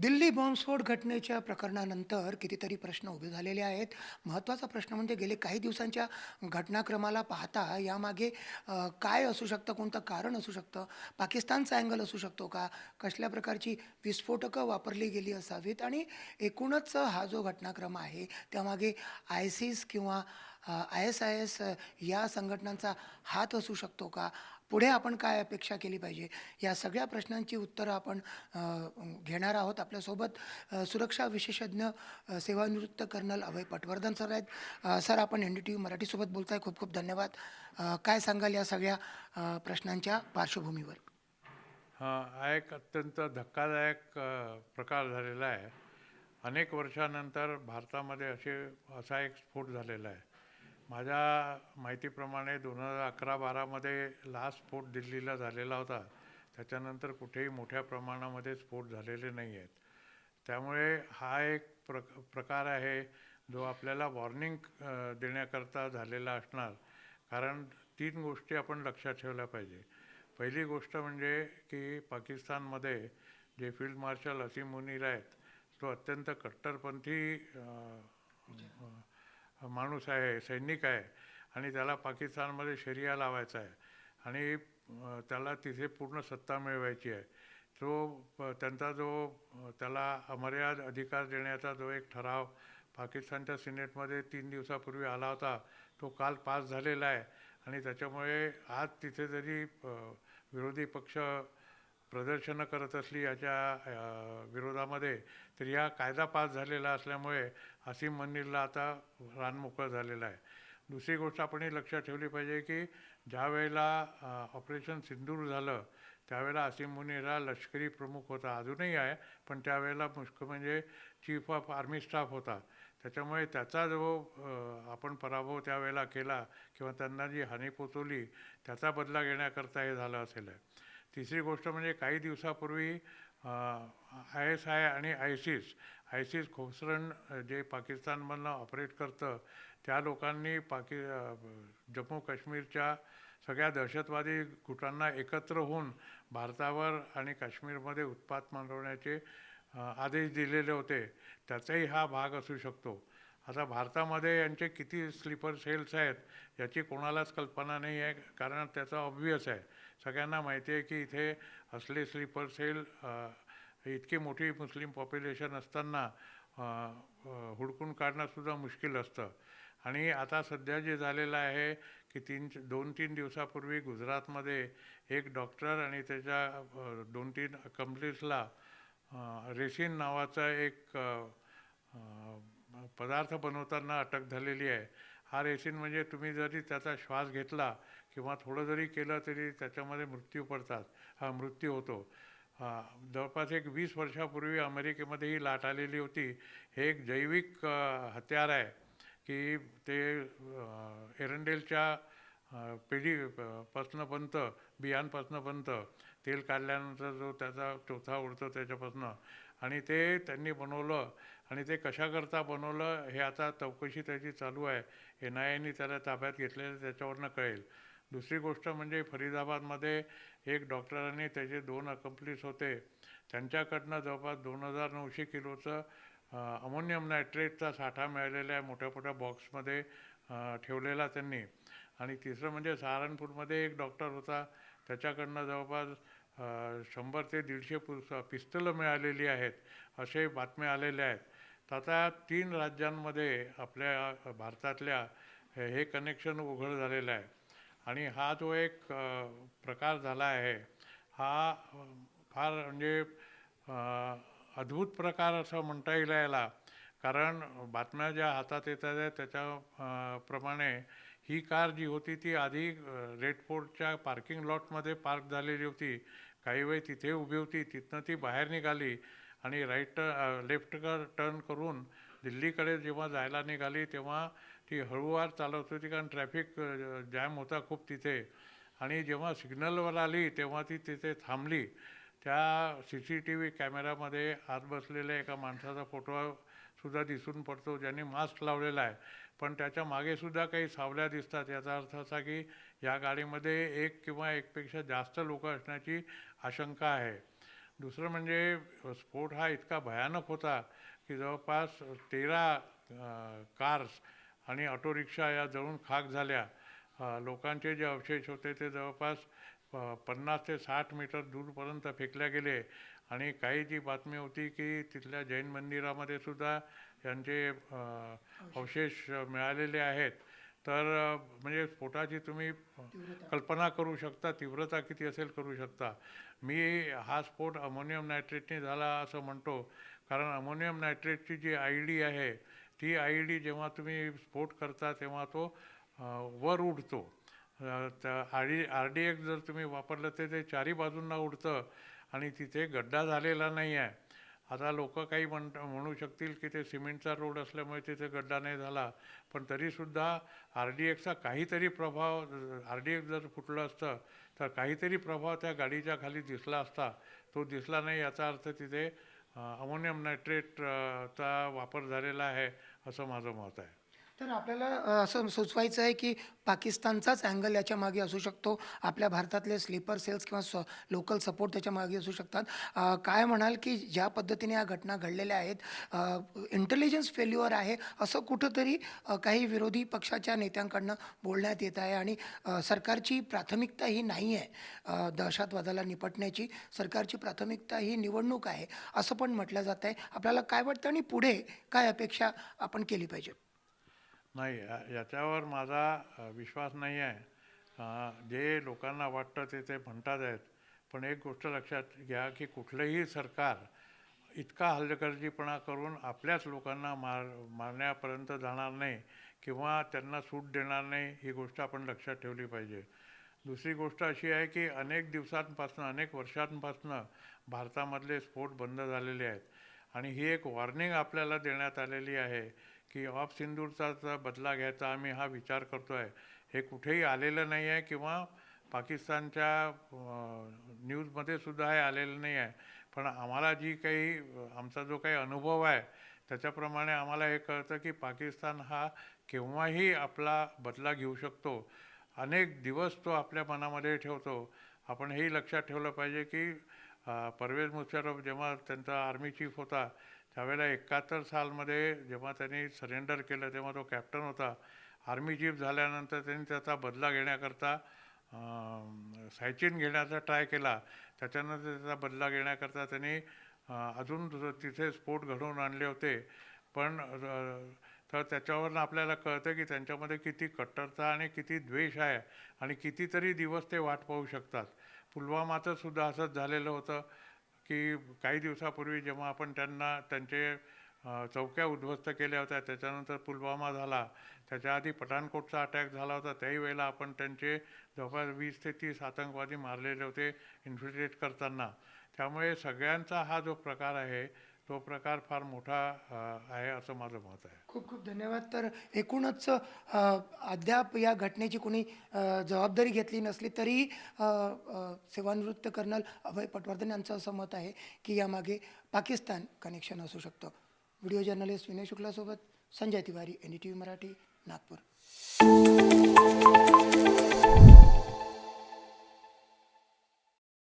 दिल्ली बॉम्बस्फोट घटनेच्या प्रकरणानंतर कितीतरी प्रश्न उभे झालेले आहेत. महत्त्वाचा प्रश्न म्हणजे गेले काही दिवसांच्या घटनाक्रमाला पाहता यामागे काय असू शकतं कोणतं कारण असू शकतं? पाकिस्तानचा अँगल असू शकतो का? कसल्या प्रकारची विस्फोटकं वापरली गेली असावीत? आणि एकूणच हा जो घटनाक्रम आहे त्यामागे आयसिस किंवा आय एस आय एस या संघटनांचा हात असू शकतो का? पुढे आपण काय अपेक्षा केली पाहिजे? या सगळ्या प्रश्नांची उत्तरं आपण घेणार आहोत. आपल्यासोबत सुरक्षा विशेषज्ञ सेवानिवृत्त कर्नल अभय पटवर्धन सर आहेत. सर आपण एन डी टी व्ही मराठीसोबत बोलताय. खूप खूप धन्यवाद. काय सांगाल या सगळ्या प्रश्नांच्या पार्श्वभूमीवर? हा हा एक अत्यंत धक्कादायक प्रकार झालेला आहे. अनेक वर्षानंतर भारतामध्ये असे असा एक स्फोट झालेला आहे. माझ्या माहितीप्रमाणे दोन हजार अकरा बारामध्ये लास्ट स्फोट दिल्लीला झालेला होता. त्याच्यानंतर कुठेही मोठ्या प्रमाणामध्ये स्फोट झालेले नाही आहेत. त्यामुळे हा एक प्र प्रकार आहे जो आपल्याला वॉर्निंग देण्याकरता झालेला असणार. कारण तीन गोष्टी आपण लक्षात ठेवल्या पाहिजे. पहिली गोष्ट म्हणजे की पाकिस्तानमध्ये जे फील्ड मार्शल असीम मुनीर आहेत तो अत्यंत कट्टरपंथी माणूस आहे सैनिक आहे आणि त्याला पाकिस्तानमध्ये शरिया लावायचा आहे आणि त्याला तिथे पूर्ण सत्ता मिळवायची आहे. तो त्यांचा जो त्याला अमर्याद अधिकार देण्याचा जो एक ठराव पाकिस्तानच्या सिनेटमध्ये तीन दिवसापूर्वी आला होता तो काल पास झालेला आहे. आणि त्याच्यामुळे आज तिथे जरी विरोधी पक्ष प्रदर्शनं करत असली याच्या विरोधामध्ये तर या कायदा पास झालेला असल्यामुळे असीम मंदिरला आता रानमोकळं झालेलं आहे. दुसरी गोष्ट आपण ही लक्षात ठेवली पाहिजे की ज्या वेळेला ऑपरेशन सिंदूर झालं त्यावेळेला असीम मुनीरा लष्करी प्रमुख होता अजूनही आहे पण त्यावेळेला मुख्य म्हणजे चीफ ऑफ आर्मी स्टाफ होता. त्याच्यामुळे त्याचा जो आपण पराभव त्यावेळेला केला किंवा त्यांना जी हानी पोचवली त्याचा बदला घेण्याकरता हे झालं असेल. आहे तिसरी गोष्ट म्हणजे काही दिवसापूर्वी आय एस आय आणि आयसिस आयसिस खोसरण जे पाकिस्तानमधनं ऑपरेट करतं त्या लोकांनी पाकि जम्मू काश्मीरच्या सगळ्या दहशतवादी गुटांना एकत्र होऊन भारतावर आणि काश्मीरमध्ये उत्पात मांडवण्याचे आदेश दिलेले होते. त्याचाही हा भाग असू शकतो. आता भारतामध्ये यांचे किती स्लीपर सेल्स आहेत याची कोणालाच कल्पना नाही आहे कारण त्याचं ऑब्वियस आहे. सगळ्यांना माहिती आहे की इथे असले स्लीपर सेल इतकी मोठी मुस्लिम पॉप्युलेशन असताना हुडकून काढणंसुद्धा मुश्किल असतं. आणि आता सध्या जे झालेलं आहे की तीन दोन तीन दिवसापूर्वी गुजरातमध्ये एक डॉक्टर आणि त्याच्या दोन तीन अकम्प्लिसला रेशीन नावाचा एक पदार्थ बनवताना अटक झालेली आहे. हा रेसिन म्हणजे तुम्ही जरी त्याचा श्वास घेतला किंवा थोडं जरी केलं तरी त्याच्यामध्ये मृत्यू पडतात. हा मृत्यू होतो. जवळपास एक वीस वर्षापूर्वी अमेरिकेमध्ये ही लाट आलेली होती. हे एक जैविक हत्यार आहे की ते एरंडेलच्या पिढी पेढी पासनं बियांपासनं पंत तेल काढल्यानंतर जो त्याचा चोथा उडतो त्याच्यापासनं. आणि ते त्यांनी बनवलं. आणि ते कशाकरता बनवलं हे आता चौकशी त्याची चालू आहे. एन आय एनी त्याला ताब्यात घेतलेलं त्याच्यावरनं कळेल. दुसरी गोष्ट म्हणजे फरीदाबादमध्ये एक डॉक्टरांनी त्याचे दोन अकम्प्लिस होते. त्यांच्याकडनं जवळपास दोन हजार नऊशे किलोचं अमोनियम नायट्रेटचा साठा मिळालेला आहे मोठ्या मोठ्या बॉक्समध्ये ठेवलेला त्यांनी. आणि तिसरं म्हणजे सहारनपूरमध्ये एक डॉक्टर होता. त्याच्याकडनं जवळपास शंभर ते दीडशे पुस पिस्तलं मिळालेली आहेत असे बातम्या आलेल्या आहेत. तर आता तीन राज्यांमध्ये आपल्या भारतातल्या हे कनेक्शन उघड झालेलं आहे. आणि हा जो एक प्रकार झाला आहे हा फार म्हणजे अद्भुत प्रकार असं म्हणता येईल याला. कारण बातम्या ज्या हातात येतात आहेत त्याच्या प्रमाणे ही कार जी होती ती आधी अ, रेड फोर्टच्या पार्किंग लॉटमध्ये पार्क झालेली होती. काही वेळ तिथे उभी होती तिथनं ती बाहेर निघाली. आणि राईट लेफ्ट टर्न करून दिल्लीकडे जेव्हा जायला निघाली तेव्हा ती हळूवार चालवत होती कारण ट्रॅफिक जॅम होता खूप तिथे. आणि जेव्हा सिग्नलवर आली तेव्हा ती तिथे थांबली. त्या सी सी टी व्ही कॅमेरामध्ये आत बसलेल्या एका माणसाचा फोटो सुद्धा दिसून पडतो ज्यांनी मास्क लावलेला आहे. पण त्याच्यामागे सुद्धा काही सावल्या दिसतात. याचा अर्थ असा की या गाडीमध्ये एक किंवा एकपेक्षा जास्त लोक असण्याची आशंका आहे. दुसरं म्हणजे स्फोट हा इतका भयानक होता की जवळपास तेरा कार्स आणि ऑटो रिक्षा या जळून खाक झाल्या. लोकांचे जे अवशेष होते ते जवळपास प- पन्नास ते साठ मीटर दूरपर्यंत फेकल्या गेले. आणि काही जी बातमी होती की तिथल्या जैन मंदिरामध्ये सुद्धा यांचे अवशेष मिळालेले आहेत. तर म्हणजे स्फोटाची तुम्ही कल्पना करू शकता तीव्रता किती असेल करू शकता. मी हा स्फोट अमोनियम नायट्रेटने झाला असं म्हणतो कारण अमोनियम नायट्रेटची जी आय डी आहे ती आय डी जेव्हा तुम्ही स्फोट करता तेव्हा तो वर उडतो. R D R D X जर तुम्ही वापरलं तर ते चारी बाजूंना उडतं आणि तिथे गड्डा झालेला नाही आहे आता लोक काही म्हण म्हणू शकतील की ते सिमेंटचा रोड असल्यामुळे तिथे गड्डा नाही झाला. पण तरीसुद्धा आर डी एक्सचा काहीतरी प्रभाव आर डी एक्स जर फुटलं असतं तर काहीतरी प्रभाव त्या गाडीच्या खाली दिसला असता. तो दिसला नाही याचा अर्थ तिथे अमोनियम नायट्रेटचा वापर झालेला आहे असं माझं मत आहे. तर आपल्याला असं सुचवायचं आहे की पाकिस्तानचाच अँगल याच्या मागे असू शकतो. आपल्या भारतातले स्लीपर सेल्स किंवा स लोकल सपोर्ट त्याच्यामागे असू शकतात. काय म्हणाल की ज्या पद्धतीने या घटना घडलेल्या आहेत इंटेलिजन्स फेल्युअर आहे असं कुठंतरी काही विरोधी पक्षाच्या नेत्यांकडनं बोलण्यात येत आहे आणि सरकारची प्राथमिकता ही नाही आहे दहशतवादाला निपटण्याची. सरकारची प्राथमिकता ही निवडणूक आहे असं पण म्हटलं जात आहे आपल्याला काय वाटतं आणि पुढे काय अपेक्षा आपण केली पाहिजे? नाही या- याच्यावर माझा विश्वास नाही आहे. जे लोकांना वाटतं ते ते म्हणतात आहेत. पण एक गोष्ट लक्षात घ्या की कुठलंही सरकार इतका हल्लेखर्जीपणा करून आपल्याच लोकांना मार मारण्यापर्यंत जाणार नाही किंवा त्यांना सूट देणार नाही ही गोष्ट आपण लक्षात ठेवली पाहिजे. दुसरी गोष्ट अशी आहे की अनेक दिवसांपासून अनेक वर्षांपासून भारतामधले स्फोट बंद झालेले आहेत. आणि ही एक वॉर्निंग आपल्याला देण्यात आलेली आहे. की ऑफ सिंदूरचा बदला घ्यायचा आम्ही हा विचार करतो आहे हे कुठेही आलेलं नाही आहे किंवा पाकिस्तानच्या न्यूजमध्ये सुद्धा हे आलेलं नाही आहे पण आम्हाला जी काही आमचा जो काही अनुभव आहे त्याच्याप्रमाणे आम्हाला हे कळतं की पाकिस्तान हा केव्हाही आपला बदला घेऊ शकतो. अनेक दिवस तो आपल्या मनामध्ये ठेवतो. आपण हेही लक्षात ठेवलं पाहिजे की परवेज मुशर्रफ जेव्हा त्यांचा आर्मी चीफ होता त्यावेळेला एकाहत्तर सालमध्ये जेव्हा त्यांनी सरेंडर केलं तेव्हा तो कॅप्टन होता. आर्मी चीफ झाल्यानंतर त्यांनी त्याचा बदला घेण्याकरता सायचिन घेण्याचा ट्राय केला. त्याच्यानंतर त्याचा बदला घेण्याकरता त्यांनी अजून तिथे स्फोट घडवून आणले होते. पण तर त्याच्यावरनं आपल्याला कळतं की त्यांच्यामध्ये किती कट्टरता आणि किती द्वेष आहे आणि कितीतरी दिवस ते वाट पाहू शकतात. पुलवामाचं सुद्धा असंच झालेलं होतं. की काही दिवसापूर्वी जेव्हा आपण त्यांना त्यांचे चौक्या उद्ध्वस्त केल्या होत्या त्याच्यानंतर पुलवामा झाला. त्याच्या आधी पठाणकोटचा अटॅक झाला होता. त्याही वेळेला आपण त्यांचे जवळपास वीस ते तीस आतंकवादी मारलेले होते इन्फिल्ट्रेट करताना. त्यामुळे सगळ्यांचा हा जो प्रकार आहे तो प्रकार फार मोठा आहे असं माझं मत आहे. खूप खूप धन्यवाद. तर एकूणच अद्याप या घटनेची कोणी जबाबदारी घेतली नसली तरी सेवानिवृत्त कर्नल अभय पटवर्धन यांचं असं मत आहे की यामागे पाकिस्तान कनेक्शन असू शकतं. Video journalist Vinay शुक्लासोबत Sanjay Tiwari N D T V Marathi Nagpur.